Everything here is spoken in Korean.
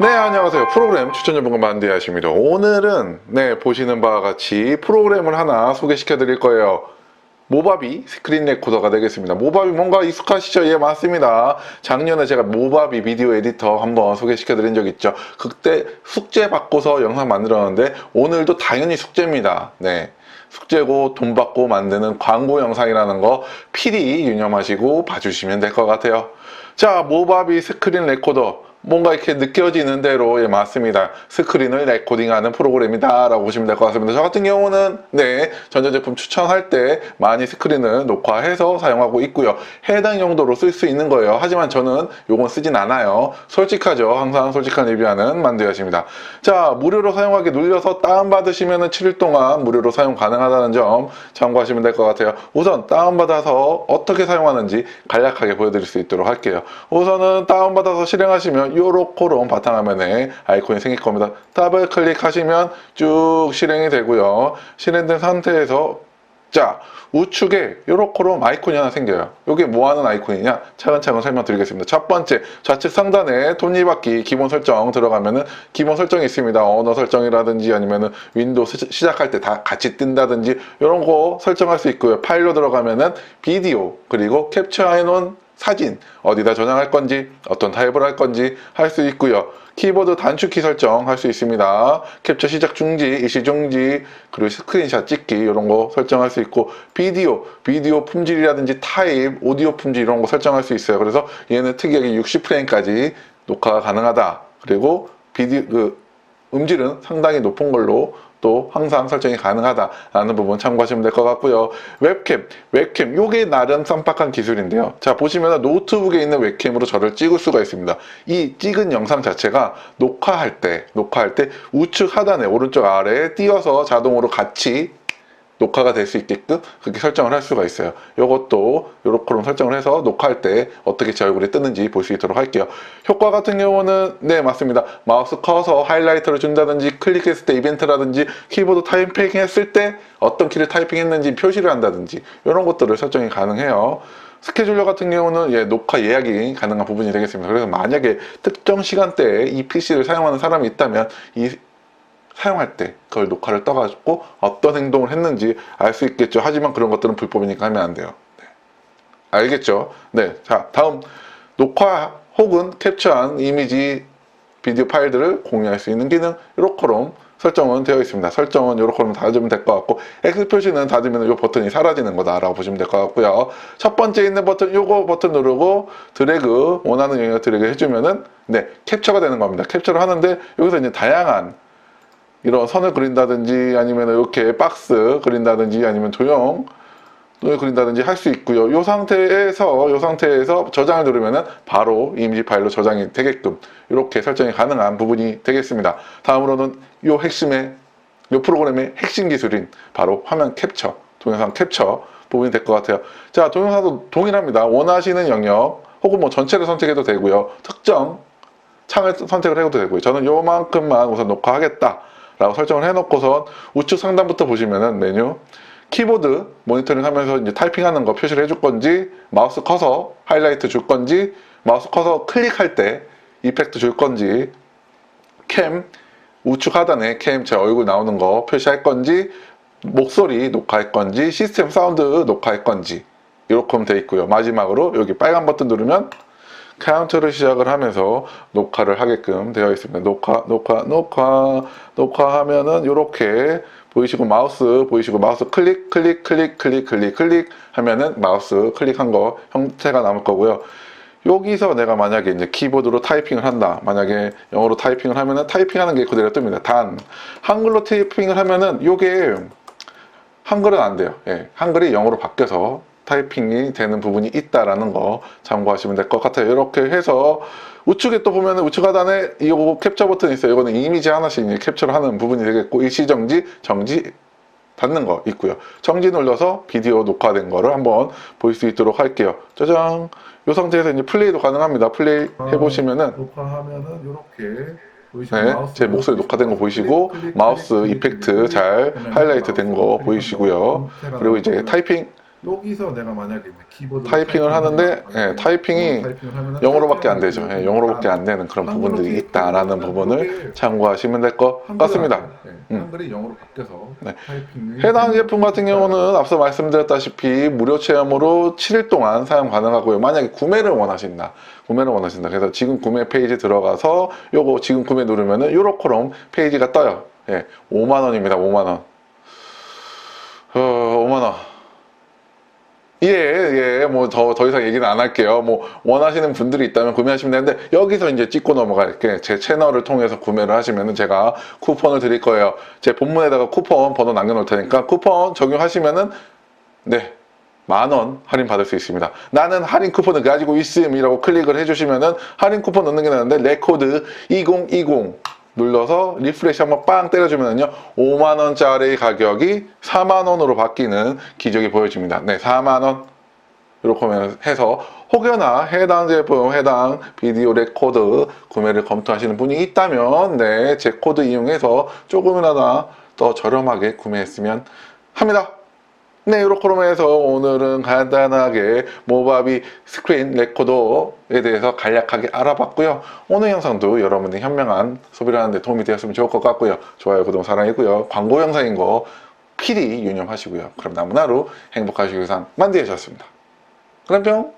네, 안녕하세요. 프로그램 추천 전문가 만디아십니다. 오늘은 네, 보시는 바와 같이 프로그램을 하나 소개시켜 드릴 거예요. 모바비 스크린 레코더가 되겠습니다. 모바비 뭔가 익숙하시죠? 예, 맞습니다. 작년에 제가 모바비 비디오 에디터 한번 소개시켜 드린 적 있죠. 그때 숙제 받고서 영상 만들었는데 오늘도 당연히 숙제입니다. 네. 숙제고 돈 받고 만드는 광고 영상이라는 거 필히 유념하시고 봐주시면 될 것 같아요. 자, 모바비 스크린 레코더. 뭔가 이렇게 느껴지는 대로 예 맞습니다. 스크린을 레코딩하는 프로그램이다 라고 보시면 될 것 같습니다. 저 같은 경우는 네 전자제품 추천할 때 많이 스크린을 녹화해서 사용하고 있고요. 해당 용도로 쓸 수 있는 거예요. 하지만 저는 요건 쓰진 않아요. 솔직하죠? 항상 솔직한 리뷰하는 만두야십니다. 자 무료로 사용하기 눌려서 다운받으시면 7일 동안 무료로 사용 가능하다는 점 참고하시면 될 것 같아요. 우선 다운받아서 어떻게 사용하는지 간략하게 보여드릴 수 있도록 할게요. 우선은 다운받아서 실행하시면 요렇게롬 바탕화면에 아이콘이 생길 겁니다. 더블 클릭하시면 쭉 실행이 되고요. 실행된 상태에서 자 우측에 요렇게롬 아이콘이 하나 생겨요. 이게 뭐하는 아이콘이냐? 차근차근 설명드리겠습니다. 첫 번째 좌측 상단에 톱니바퀴 기본 설정 들어가면은 기본 설정이 있습니다. 언어 설정이라든지 아니면은 윈도우 시- 시작할 때 다 같이 뜬다든지 이런 거 설정할 수 있고요. 파일로 들어가면은 비디오 그리고 캡처해 놓은 사진 어디다 저장할 건지 어떤 타입을 할 건지 할 수 있고요. 키보드 단축키 설정 할 수 있습니다. 캡처 시작 중지, 일시 중지, 그리고 스크린샷 찍기 이런 거 설정할 수 있고 비디오, 비디오 품질이라든지 타입, 오디오 품질 이런 거 설정할 수 있어요. 그래서 얘는 특이하게 60프레임까지 녹화가 가능하다. 그리고 비디오 그 음질은 상당히 높은 걸로 또 항상 설정이 가능하다라는 부분 참고하시면 될 것 같고요. 웹캠, 웹캠, 요게 나름 쌈박한 기술인데요. 자, 보시면 노트북에 있는 웹캠으로 저를 찍을 수가 있습니다. 이 찍은 영상 자체가 녹화할 때, 녹화할 때 우측 하단에 오른쪽 아래에 띄어서 자동으로 같이 녹화가 될 수 있게끔 그렇게 설정을 할 수가 있어요. 이것도 요렇게 설정을 해서 녹화할 때 어떻게 제 얼굴이 뜨는지 볼 수 있도록 할게요. 효과 같은 경우는 네 맞습니다. 마우스 커서 하이라이터를 준다든지 클릭했을 때 이벤트라든지 키보드 타이핑 했을 때 어떤 키를 타이핑했는지 표시를 한다든지 이런 것들을 설정이 가능해요. 스케줄러 같은 경우는 예, 녹화 예약이 가능한 부분이 되겠습니다. 그래서 만약에 특정 시간대에 이 PC를 사용하는 사람이 있다면 이 사용할 때 그걸 녹화를 떠가지고 어떤 행동을 했는지 알 수 있겠죠. 하지만 그런 것들은 불법이니까 하면 안 돼요. 네. 알겠죠? 네. 자, 다음 녹화 혹은 캡처한 이미지 비디오 파일들을 공유할 수 있는 기능 이렇게롬 설정은 되어 있습니다. 설정은 이렇게롬 닫으면 될 것 같고 X 표시는 닫으면 이 버튼이 사라지는 거다라고 보시면 될 것 같고요. 첫 번째 있는 버튼 요거 버튼 누르고 드래그 원하는 영역 드래그 해주면은 네 캡처가 되는 겁니다. 캡처를 하는데 여기서 이제 다양한 이런 선을 그린다든지 아니면 이렇게 박스 그린다든지 아니면 도형 을 그린다든지 할 수 있고요. 이 상태에서 이 상태에서 저장을 누르면은 바로 이미지 파일로 저장이 되게끔 이렇게 설정이 가능한 부분이 되겠습니다. 다음으로는 이 핵심의 이 프로그램의 핵심 기술인 바로 화면 캡처, 동영상 캡처 부분이 될 것 같아요. 자, 동영상도 동일합니다. 원하시는 영역 혹은 뭐 전체를 선택해도 되고요. 특정 창을 선택을 해도 되고요. 저는 요만큼만 우선 녹화하겠다. 라고 설정을 해놓고선 우측 상단부터 보시면은 메뉴 키보드 모니터링 하면서 이제 타이핑하는 거 표시를 해줄 건지 마우스 커서 하이라이트 줄 건지 마우스 커서 클릭할 때 이펙트 줄 건지 캠 우측 하단에 캠 제 얼굴 나오는 거 표시할 건지 목소리 녹화할 건지 시스템 사운드 녹화할 건지 이렇게 하면 돼 있고요. 마지막으로 여기 빨간 버튼 누르면 카운트를 시작을 하면서 녹화를 하게끔 되어 있습니다. 녹화, 녹화, 녹화, 녹화하면은 이렇게 보이시고 마우스 보이시고 마우스 클릭, 클릭, 클릭, 클릭, 클릭, 클릭 하면은 마우스 클릭한 거 형태가 남을 거고요. 여기서 내가 만약에 이제 키보드로 타이핑을 한다. 만약에 영어로 타이핑을 하면은 타이핑하는 게 그대로 뜹니다. 단 한글로 타이핑을 하면은 요게 한글은 안 돼요. 예, 한글이 영어로 바뀌어서 타이핑이 되는 부분이 있다라는 거 참고하시면 될 것 같아요. 이렇게 해서 우측에 또 보면 우측 하단에 이거 캡처 버튼 있어요. 이거는 이미지 하나씩 capture를 하는 부분이 되겠고 일시 정지, 정지 닫는 거 있고요. 정지 눌러서 비디오 녹화된 거를 한번 볼 수 있도록 할게요. 짜잔. 이 상태에서 이제 플레이도 가능합니다. 플레이 해보시면은 녹화하면은 이렇게 네, 제 목소리 녹화된 거 보이시고 클릭, 마우스 이펙트 잘 하이라이트 된 거 보이시고요. 클릭, 그리고 이제 타이핑 여기서 내가 만약에 키보드 타이핑을 하는데, 예, 타이핑이 영어로밖에 안 되죠. 예, 영어로밖에 안 되는 그런 부분들이 있다라는 부분을 참고하시면 될 것 같습니다. 음. 한글이 영어로 바뀌어서 네. 해당 제품 같은 경우는 앞서 말씀드렸다시피 무료 체험으로 7일 동안 사용 가능하고요. 만약에 구매를 원하신다. 구매를 원하신다. 그래서 지금 구매 페이지 들어가서 요거 지금 구매 누르면은 요렇게롬 페이지가 떠요. 예. 5만 원입니다. 5만 원. 어, 5만 원. 예, 예, 뭐, 더, 더 이상 얘기는 안 할게요. 뭐, 원하시는 분들이 있다면 구매하시면 되는데, 여기서 이제 찍고 넘어갈게. 제 채널을 통해서 구매를 하시면은 제가 쿠폰을 드릴 거예요. 제 본문에다가 쿠폰 번호 남겨놓을 테니까, 쿠폰 적용하시면은, 네, 만원 할인 받을 수 있습니다. 나는 할인 쿠폰을 가지고 있음이라고 클릭을 해주시면은, 할인 쿠폰 넣는 게 나는데, 레코드 2020 눌러서 리프레시 한번 빵 때려주면요 5만원짜리 가격이 4만원으로 바뀌는 기적이 보여집니다. 네 4만원. 이렇게 해서 혹여나 해당 제품 해당 비디오 레코드 구매를 검토하시는 분이 있다면 네 제 코드 이용해서 조금이나마 더 저렴하게 구매했으면 합니다 네, 해서 오늘은 간단하게 모바비 스크린 레코더에 대해서 간략하게 알아봤고요. 오늘 영상도 여러분의 현명한 소비를 하는데 도움이 되었으면 좋을 것 같고요. 좋아요, 구독, 사랑이고요. 광고 영상인 거 필히 유념하시고요. 그럼 남은 하루 행복하시기 위해서 만드셨습니다. 그럼 뿅!